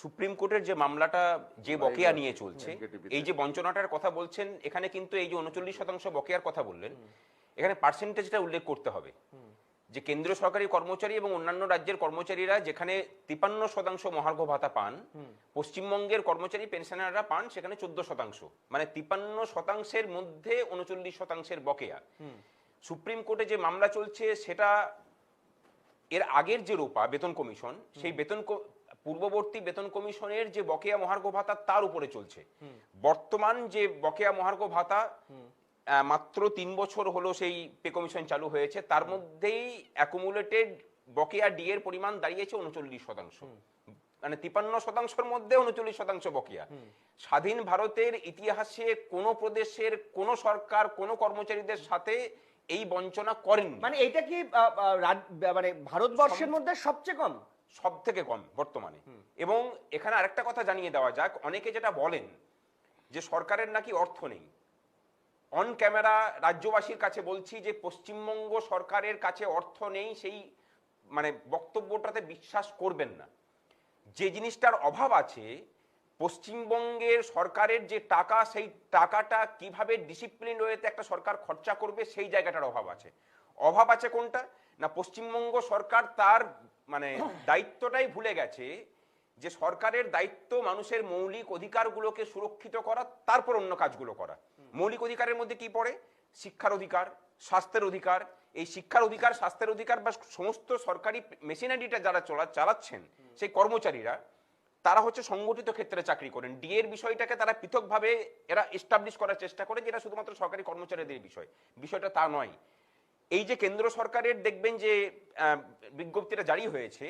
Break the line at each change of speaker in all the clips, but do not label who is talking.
Supreme কোর্টের যে মামলাটা যে বকেয়া নিয়ে চলছে এই যে বঞ্চনাটার কথা বলছেন এখানে কিন্তু এই যে উনচল্লিশ শতাংশ বকেয়ার কথা বললেন এখানে পার্সেন্টেজটা উল্লেখ করতে হবে। যে কেন্দ্রীয় সরকারি কর্মচারী এবং অন্যান্য রাজ্যের কর্মচারীরা যেখানে তিপান্ন শতাংশ মহার্ঘ ভাতা পান পশ্চিমবঙ্গের কর্মচারী পেনশনাররা পান সেখানে চোদ্দ শতাংশ। মানে তিপান্ন শতাংশের মধ্যে উনচল্লিশ শতাংশের বকেয়া। সুপ্রিম কোর্টে যে মামলা চলছে সেটা এর আগের যে রোপা বেতন কমিশন সেই বেতন পূর্ববর্তী বেতন কমিশনের যে বকেয়া মহার্ঘ ভাতা তার উপরে চলছে। বর্তমান যে বকেয়া মহার্ঘ ভাতা মাত্র তিন বছর হলো সেই পে কমিশন চালু হয়েছে তার মধ্যেই অ্যাকুমুলেটেড বকেয়া ডি এর পরিমাণ দাঁড়িয়েছে উনচল্লিশ শতাংশ। মানে তিপান্ন শতাংশের মধ্যে উনচল্লিশ শতাংশ বকেয়া। স্বাধীন ভারতের ইতিহাসে কোনো প্রদেশের কোনো সরকার কোনো কর্মচারীদের সাথে এই বঞ্চনা করেননি।
মানে এটা কি মানে ভারতবর্ষের মধ্যে সবচেয়ে কম?
সব থেকে কম বর্তমানে। এবং এখানে আরেকটা কথা জানিয়ে দেওয়া যাক অনেকে যেটা বলেন যে সরকারের নাকি অর্থ নেই। অন ক্যামেরা রাজ্যবাসীর কাছে বলছি যে পশ্চিমবঙ্গ সরকারের কাছে অর্থ নেই সেই মানে বক্তব্যটাতে বিশ্বাস করবেন না। যে জিনিসটার অভাব আছে পশ্চিমবঙ্গের সরকারের যে টাকা সেই টাকাটা কীভাবে ডিসিপ্লিন ওয়েতে একটা সরকার খরচা করবে সেই জায়গাটার অভাব আছে। অভাব আছে কোনটা? না পশ্চিমবঙ্গ সরকার তার মানে দায়িত্বটাই ভুলে গেছে যে সরকারের দায়িত্ব মানুষের মৌলিক অধিকারগুলোকে সুরক্ষিত করা তারপর অন্য কাজগুলো করা। মৌলিক অধিকারের মধ্যে কি পড়ে? শিক্ষার অধিকার স্বাস্থ্যের অধিকার। এই শিক্ষার অধিকার স্বাস্থ্যের অধিকার বা সমস্ত সরকারি মেশিনারিটা যারা চলা চালাচ্ছেন সেই কর্মচারীরা তারা হচ্ছে সংগঠিত ক্ষেত্রে চাকরি করেন। ডি এর বিষয়টাকে তারা পৃথকভাবে এরা এস্টাবলিশ করার চেষ্টা করে যেটা শুধুমাত্র সরকারি কর্মচারীদের বিষয়। বিষয়টা তা নয়। এই যে কেন্দ্র সরকারের দেখবেন যে বিজ্ঞপ্তিটা জারি হয়েছে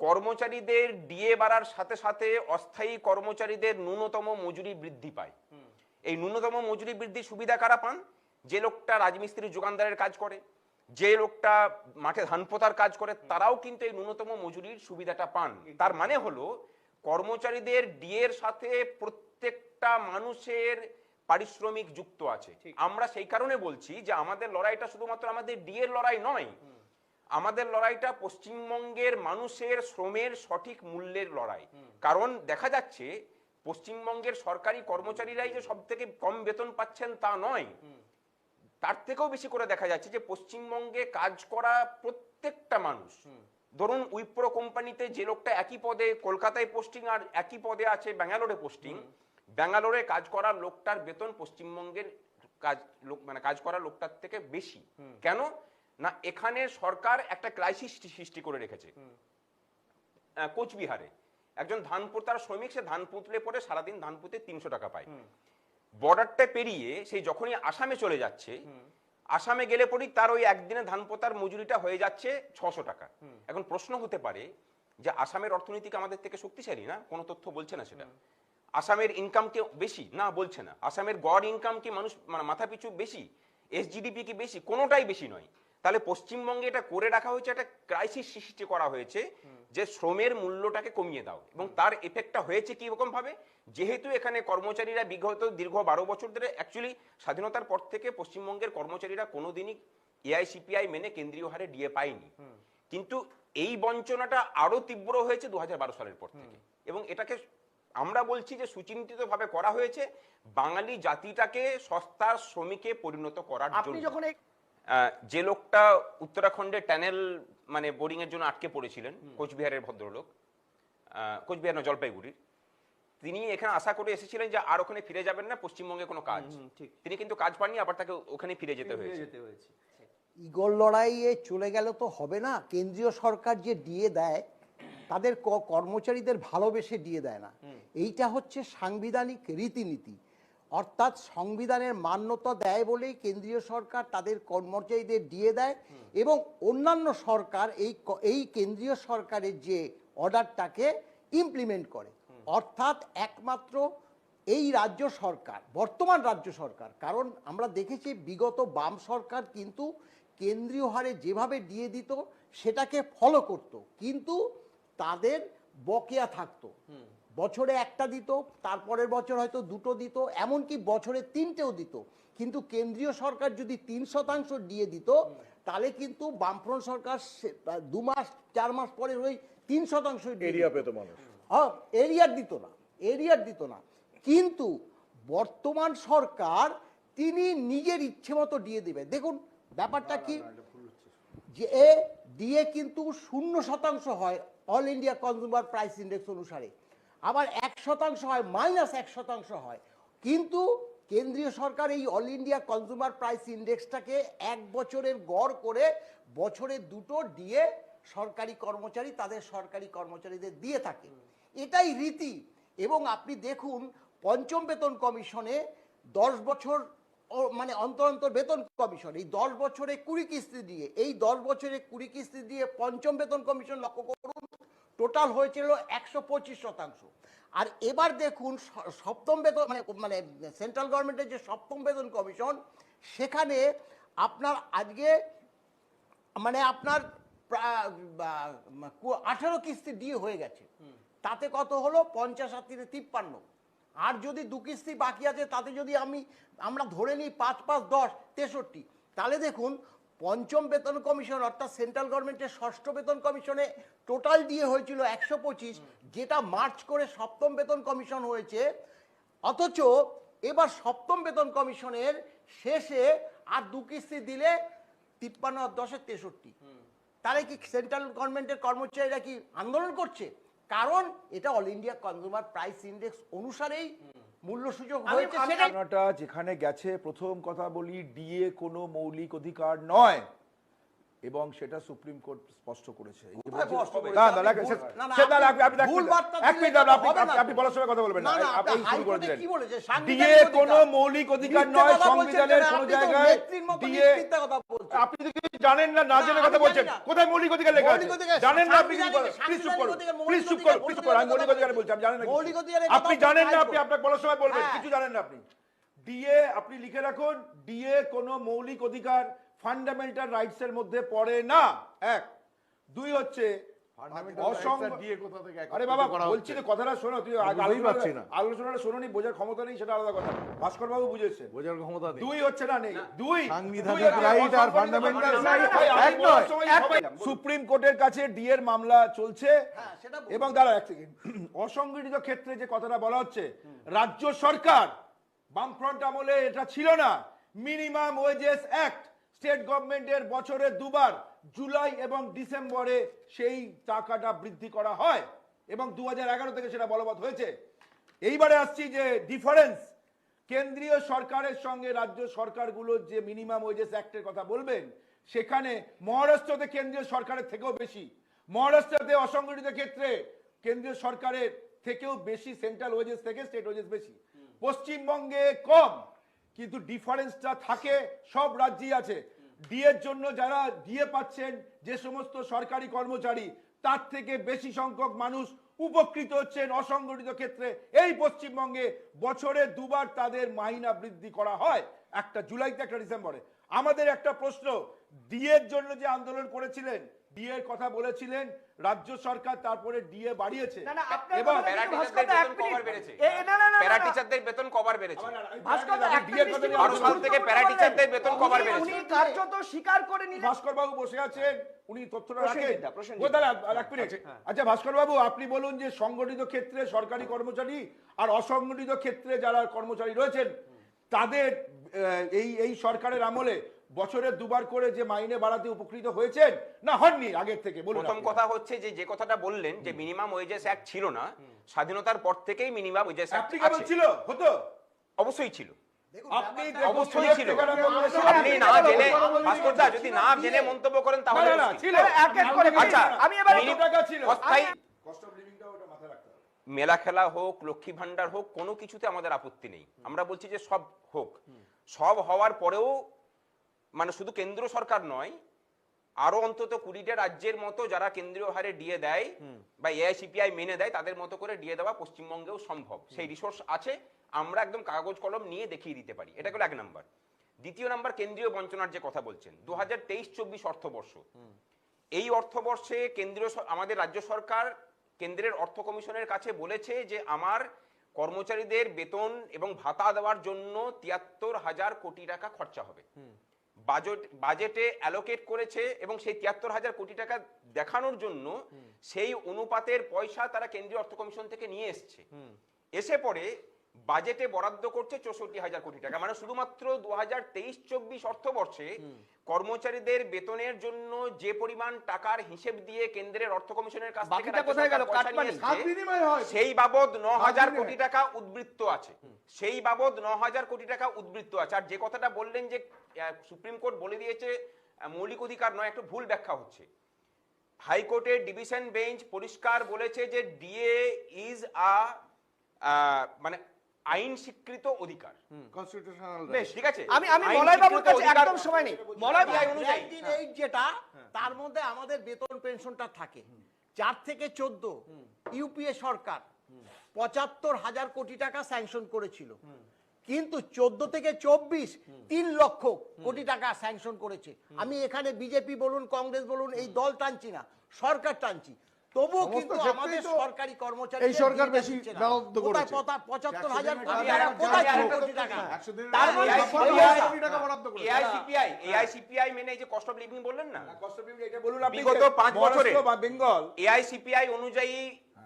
কর্মচারীদের ডিএ বাড়ার সাথে সাথে অস্থায়ী কর্মচারীদের ন্যূনতম মজুরি বৃদ্ধি পায়। এই ন্যূনতম মজুরি বৃদ্ধির সুবিধা কারা পান? যে লোকটা রাজমিস্ত্রি যোগানদারের কাজ করে। যে লোকটা মাঠে ধান পোতার কাজ করে তারাও কিন্তু এই ন্যূনতম মজুরির সুবিধাটা পান। তার মানে হলো কর্মচারীদের ডিএর সাথে প্রত্যেকটা মানুষের পারিশ্রমিক যুক্ত আছে। আমরা সেই কারণে বলছি যে আমাদের লড়াইটা শুধুমাত্র আমাদের ডিএর লড়াই নয়। আমাদের লড়াইটা পশ্চিমবঙ্গের মানুষের শ্রমের সঠিক মূল্যের লড়াই। কারণ দেখা যাচ্ছে পশ্চিমবঙ্গের সরকারি কর্মচারীরাই যে সব থেকে কম বেতন পাচ্ছেন তা নয়। তার থেকেও বেশি করে দেখা যাচ্ছে যে পশ্চিমবঙ্গে কাজ করা প্রত্যেকটা মানুষ। ধরুন উইপ্রো কোম্পানিতে যে লোকটা একই পদে কলকাতায় পোস্টিং আর একই পদে আছে ব্যাঙ্গালোরে পোস্টিং। ব্যাঙ্গালোরে কাজ করা লোকটার বেতন পশ্চিমবঙ্গের কাজ লোক মানে কাজ করা লোকটার থেকে বেশি। কেন? না এখানে সরকার একটা ক্রাইসিস সৃষ্টি করে রেখেছে। কোচবিহারে। একজন ধান পোতার শ্রমিক সে ধান পুতলে পরে সারাদিন ধান পুঁতে তিনশো টাকা পায়। বর্ডারটা পেরিয়ে সেই যখনই আসামে চলে যাচ্ছে আসামে গেলে পরেই তার ওই একদিনে ধান পোতার মজুরিটা হয়ে যাচ্ছে ছশো টাকা। এখন প্রশ্ন হতে পারে যে আসামের অর্থনীতিকে আমাদের থেকে শক্তিশালী না? কোনো তথ্য বলছে না সেটা। আসামের ইনকাম কি বেশি? না বলছে না। আসামের গড় ইনকাম কি মানুষ মানে মাথা পিছু বেশি এসজিডিপি কি বেশি কোনোটাই বেশি নয়। তাহলে পশ্চিমবঙ্গে এটা করে রাখা হয়েছে একটা ক্রাইসিস সৃষ্টি করা হয়েছে যে শ্রমের মূল্যটাকে কমিয়ে দাও। এবং তার এফেক্টটা হয়েছে কি রকম ভাবে যেহেতু এখানে কর্মচারীরা বিগত দীর্ঘ বারো বছর ধরে অ্যাকচুয়ালি স্বাধীনতার পর থেকে পশ্চিমবঙ্গের কর্মচারীরা কোনোদিনই এআইসিপিআই মেনে কেন্দ্রীয় হারে ডিএ পায়নি। কিন্তু এই বঞ্চনাটা আরও তীব্র হয়েছে দু হাজার বারো সালের পর থেকে। এবং এটাকে আমরা বলছি যে সুচিন্তিতভাবে করা হয়েছে বাঙালি জাতিটাকে সস্তার শ্রমিকে পরিণত করার
আপনি
জন্য।
যখন
আহ, যে লোকটা উত্তরাখণ্ডে ট্যানেল মানে বোরিং এর জন্য আটকে পড়েছিলেন কোচবিহারের ভদ্রলোক কোচবিহার না জলপাইগুড়ির তিনি এখানে আশা করে এসেছিলেন যে আর ওখানে ফিরে যাবেন না পশ্চিমবঙ্গে কোনো কাজ।
ঠিক।
তিনি কিন্তু কাজ পাননি আবার তাকে ওখানে ফিরে যেতে হয়েছে।
যেতে হয়েছে।
ইগল লড়াইয়ে চলে গেল তো হবে না কেন্দ্রীয় সরকার যে দিয়ে দেয় তাদের কর্মচারীদের ভালোবেসে দিয়ে দেয় না। এইটা হচ্ছে সাংবিধানিক রীতিনীতি। অর্থাৎ সংবিধানের মান্যতা দেয় বলেই কেন্দ্রীয় সরকার তাদের কর্মচারীদের দিয়ে দেয় এবং অন্যান্য সরকার এই এই কেন্দ্রীয় সরকারের যে অর্ডারটাকে ইমপ্লিমেন্ট করে। অর্থাৎ একমাত্র এই রাজ্য সরকার বর্তমান রাজ্য সরকার। কারণ আমরা দেখেছি বিগত বাম সরকার কিন্তু কেন্দ্রীয় হারে যেভাবে দিয়ে দিত সেটাকে ফলো করত। কিন্তু তাদের বকেয়া থাকতো। বছরে একটা দিত তারপরের বছর হয়তো দুটো দিত এমনকি বছরে তিনটেও দিত। কিন্তু কেন্দ্রীয় সরকার যদি তিন শতাংশ দিয়ে দিত তাহলে কিন্তু বামফ্রন্ট সরকার সে- দু মাস চার মাস পরে ওই তিন শতাংশ
এরিয়া পেত মানুষ।
হ্যাঁ এরিয়ার দিত না এরিয়ার দিত না। কিন্তু বর্তমান সরকার তিনি নিজের ইচ্ছে মতো দিয়ে দেবে। দেখুন ব্যাপারটা কি? যে এ দিয়ে কিন্তু শূন্য শতাংশ হয়। All India consumer price index অনুসারে। আবার এক শতাংশ হয় মাইনাস এক শতাংশ হয়। কিন্তু কেন্দ্রীয় সরকার এই অল ইন্ডিয়া কনজিউমার প্রাইস ইন্ডেক্সটাকে এক বছরের গড় করে বছরে দুটো দিয়ে সরকারি কর্মচারী তাদের সরকারি কর্মচারীদের দিয়ে থাকে। এটাই রীতি। এবং আপনি দেখুন, পঞ্চম বেতন কমিশনে দশ বছর মানে অন্তর অন্তর বেতন কমিশন এই দশ বছরে কুড়ি কিস্তি দিয়ে এই দশ বছরে কুড়ি কিস্তি দিয়ে পঞ্চম বেতন কমিশন লক্ষ্য করুন টোটাল হয়েছিল একশো পঁচিশ শতাংশ। আর এবার দেখুন সপ্তম বেতন মানে মানে সেন্ট্রাল গভর্নমেন্টের যে সপ্তম বেতন কমিশন সেখানে আপনার আজকে মানে আপনার আঠেরো কিস্তি দিয়ে হয়ে গেছে। তাতে কত হলো? পঞ্চাশ আর তিনে তিপ্পান্ন। আর যদি দু কিস্তি বাকি আছে তাতে যদি আমি আমরা ধরে নিই পাঁচ পাঁচ দশ তেষট্টি তাহলে দেখুন পঞ্চম বেতন কমিশন অর্থাৎ সেন্ট্রাল গভর্নমেন্টের ষষ্ঠ বেতন কমিশনে টোটাল দিয়ে হয়েছিল একশো পঁচিশ যেটা মার্চ করে সপ্তম বেতন কমিশন হয়েছে। অথচ এবার সপ্তম বেতন কমিশনের শেষে আর দু কিস্তি দিলে তিপ্পান্ন আর দশে তেষট্টি। তাহলে কি সেন্ট্রাল গভর্নমেন্টের কর্মচারীরা কি আন্দোলন করছে? কারণ এটা All India consumer price index অনুসারেই মূল্য সুযোগ হয়েছে
যেখানে গেছে প্রথম কথা বলি ডিএ কোনো মৌলিক অধিকার নয়। এবং সেটা সুপ্রিম কোর্ট স্পষ্ট করেছে।
আপনি
বলার সময় কথা বলবেন না। কোনো মৌলিক অধিকার নয় সংবিধানের
কেন? আপনি
জায়গায়। জানেন না না জেনে কথা বলছেন। কোথায় মৌলিক অধিকার লেখা আছে? জানেন না আপনি কি প্লিজ চুপ করুন।
অধিকার,
প্লিজ চুপ করুন। প্লিজ চুপ করুন। আমি
মৌলিক
মৌলিক অধিকার
অধিকার
বলছি আমি জানেন না আপনি জানেন না আপনি। আপনার বলার সময় বলবেন।
হ্যাঁ।
কিছু জানেন না আপনি। ডিএ আপনি লিখে রাখুন। ডিএ কোনো মৌলিক অধিকার ফান্ডামেন্টাল রাইটস এর মধ্যে পড়ে না। এক। দুই হচ্ছে আরে বাবা বলছি তো কথাটা শোনো তুই। আলোচনাটা শোনোনি বোঝার ক্ষমতা নেই সেটা আলাদা কথা। ভাস্কর বাবু বুঝেছেন
বোঝার ক্ষমতা
দুই হচ্ছে না নেই। দুই
সাংবিধানিক আর
সুপ্রিম কোর্টের কাছে ডি এর মামলা চলছে।
হ্যাঁ।
এবং দাঁড়া এক সেকেন্ড অসংগঠিত ক্ষেত্রে যে কথাটা বলা হচ্ছে রাজ্য সরকার বামফ্রন্ট আমলে এটা ছিল না। মিনিমাম ওয়েজেস অ্যাক্ট স্টেট গভর্নমেন্টের বছরে দুবার, জুলাই এবং ডিসেম্বরে সেই টাকাটা বৃদ্ধি করা হয় এবং দু হাজার এগারো থেকে সেটা বলবৎ হয়েছে। এইবারে আসছি যে ডিফারেন্স। কেন্দ্রীয় সরকারের সঙ্গে রাজ্য সরকারগুলোর যে মিনিমাম ওয়েজেস অ্যাক্টের কথা বলবেন, সেখানে মহারাষ্ট্রতে কেন্দ্রীয় সরকারের থেকেও বেশি। মহারাষ্ট্রতে অসংগঠিত ক্ষেত্রে কেন্দ্রীয় সরকারের থেকেও বেশি সেন্ট্রাল ওয়েজেস থেকে স্টেট ওয়েজেস বেশি। পশ্চিমবঙ্গে কম। কিন্তু ডিফারেন্সটা থাকে, সব রাজ্যেই আছে। ডিএর জন্য যারা ডিএ পাচ্ছেন, যে সমস্ত সরকারি কর্মচারী, তার থেকে বেশি সংখ্যক মানুষ উপকৃত হচ্ছেন অসংগঠিত ক্ষেত্রে। এই পশ্চিমবঙ্গে বছরে দুবার তাদের মাহিনা বৃদ্ধি করা হয়। একটা জুলাইতে, একটা ডিসেম্বরে। আমাদের একটা প্রশ্ন ডিএর জন্য যে আন্দোলন করেছিলেন ডিএ এর কথা বলেছিলেন রাজ্য সরকার তারপরে ডিএ বাড়িয়েছে।
না, না, আপনার
এবং
কথা
প্যারা টিচারদের
ভাস্কর দা, এক
বেতন কবার বেড়েছে।
এ, এ, না, না, না,
প্যারা
না, না।
টিচারদের বেতন কবার বেড়েছে।
ভাস্কর দা, একটা
ডিএর কথা
দৃষ্টি
নিয়ে
বারো সাল থেকে প্যারা টিচারদের বেতন কবার বেড়েছে।
উনি কার্যত স্বীকার করে নিলেন।
ভাস্কর বাবু বসে আছেন উনি তথ্যটা রাখেন। ও এক মিনিট। আচ্ছা ভাস্কর বাবু আপনি বলুন যে সংগঠিত ক্ষেত্রে সরকারি কর্মচারী আর অসংগঠিত ক্ষেত্রে যারা কর্মচারী রয়েছেন তাদের এই এই সরকারের আমলে বছরে দুবার করে যে মাইনে বাড়াতে উপকৃত হয়েছেন না হননি আগের থেকে বলুন
প্রথম কথা হচ্ছে যে যে কথাটা বললেন যে মিনিমাম ওয়েজেস অ্যাক্ট ছিল না স্বাধীনতার পর থেকেই মিনিমাম ওয়েজেস অ্যাক্ট
ছিল হতো?
অবশ্যই ছিল।
আপনি
অবশ্যই ছিল।
থেকে আরম্ভ করে সব
আপনি না জেনে ভাস্কর যদি না জেনে মন্তব্য করেন তাহলে
না, না,
মুশকিল।
ছিল।
এক এক করে
আচ্ছা
আমি এবার
টাকা ছিল।
অস্থায়ী
কস্ট অফ লিভিংটা ওটা মাথায় রাখতে হবে।
মেলা খেলা হোক লক্ষ্মী ভান্ডার হোক কোনো কিছুতে আমাদের আপত্তি নেই। আমরা বলছি যে সব হোক। সব হওয়ার পরেও মানে শুধু কেন্দ্র সরকার নয় আরও অন্তত কুড়িটা রাজ্যের মতো যারা কেন্দ্রীয় হারে ডিএ দেয় বা এআইসিপিআই মেনে দেয় তাদের মতো করে ডিএ দেওয়া পশ্চিমবঙ্গেও সম্ভব। সেই রিসোর্স আছে আমরা একদম কাগজ কলম নিয়ে দেখিয়ে দিতে পারি। এটা হলো এক নাম্বার। দ্বিতীয় নাম্বার কেন্দ্রীয় বঞ্চনার যে কথা বলছেন দু হাজার তেইশ চব্বিশ অর্থবর্ষ এই অর্থবর্ষে কেন্দ্রীয় আমাদের রাজ্য সরকার কেন্দ্রের অর্থ কমিশনের কাছে বলেছে যে আমার কর্মচারীদের বেতন এবং ভাতা দেওয়ার জন্য তিয়াত্তর হাজার কোটি টাকা খরচা হবে। বাজেট বাজেটে অ্যালোকেট করেছে এবং সেই তিয়াত্তর হাজার কোটি টাকা দেখানোর জন্য সেই অনুপাতের পয়সা তারা কেন্দ্রীয় অর্থ কমিশন থেকে নিয়ে এসছে। এসে পরে বাজেটে বরাদ্দ করছে চৌষট্টি হাজার কোটি টাকা। মানে শুধুমাত্র দু হাজার তেইশ চব্বিশ অর্থবর্ষে কর্মচারীদের বেতনের জন্য যে পরিমাণ টাকার হিসেব দিয়ে কেন্দ্রের অর্থ কমিশনের কাছ থেকে। সেই বাবদ ন হাজার কোটি টাকা উদ্বৃত্ত আছে। সেই বাবদ ন হাজার কোটি টাকা উদ্বৃত্ত আছে। আর যে কথাটা বললেন যে সুপ্রিম কোর্ট বলে দিয়েছে মৌলিক অধিকার নয় একটু ভুল ব্যাখ্যা হচ্ছে। হাইকোর্টের ডিভিশন বেঞ্চ পরিষ্কার বলেছে যে ডিএ ইজ আ মানে আইন স্বীকৃত অধিকার
কনস্টিটিউশনাল
বেশ
ঠিক আছে?
আমি আমি মলয় বাবুর কাছে একদম সময় নেই। মলয়
আইন অনুযায়ী।
যেটা তার মধ্যে আমাদের বেতন পেনশনটা থাকে। চার থেকে চোদ্দ ইউপিএ সরকার পঁচাত্তর হাজার কোটি টাকা স্যাংশন করেছিল। কিন্তু চোদ্দ থেকে চব্বিশ তিন লক্ষ কোটি টাকা স্যাংশন করেছে। আমি এখানে বিজেপি বলুন কংগ্রেস বলুন এই দল টানছি না সরকার টানছি। তবুও কিন্তু আমাদের সরকারি কর্মচারী
এই সরকার বেশি বরাদ্দ করেছে।
পঁচাত্তর হাজার
আমি
কোটি টাকা কোথায়
আমি আর
ছিল
একটা
কোটি টাকা
তার
এআইসিপিআই এআইসিপিআই মেনে এই যে কস্ট অফ লিভিং বললেন না?
বলুন আপনি।
বিগত
যে
বছরে
বা বেঙ্গল।
এআইসিপিআই অনুযায়ী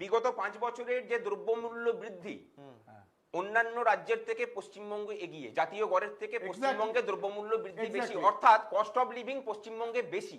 বিগত পাঁচ বছরের যে দ্রব্যমূল্য বৃদ্ধি অন্যান্য রাজ্যের থেকে পশ্চিমবঙ্গ এগিয়ে জাতীয় গড়ের থেকে পশ্চিমবঙ্গে দ্রব্যমূল্য বৃদ্ধি বেশি অর্থাৎ কস্ট অফ লিভিং পশ্চিমবঙ্গে বেশি।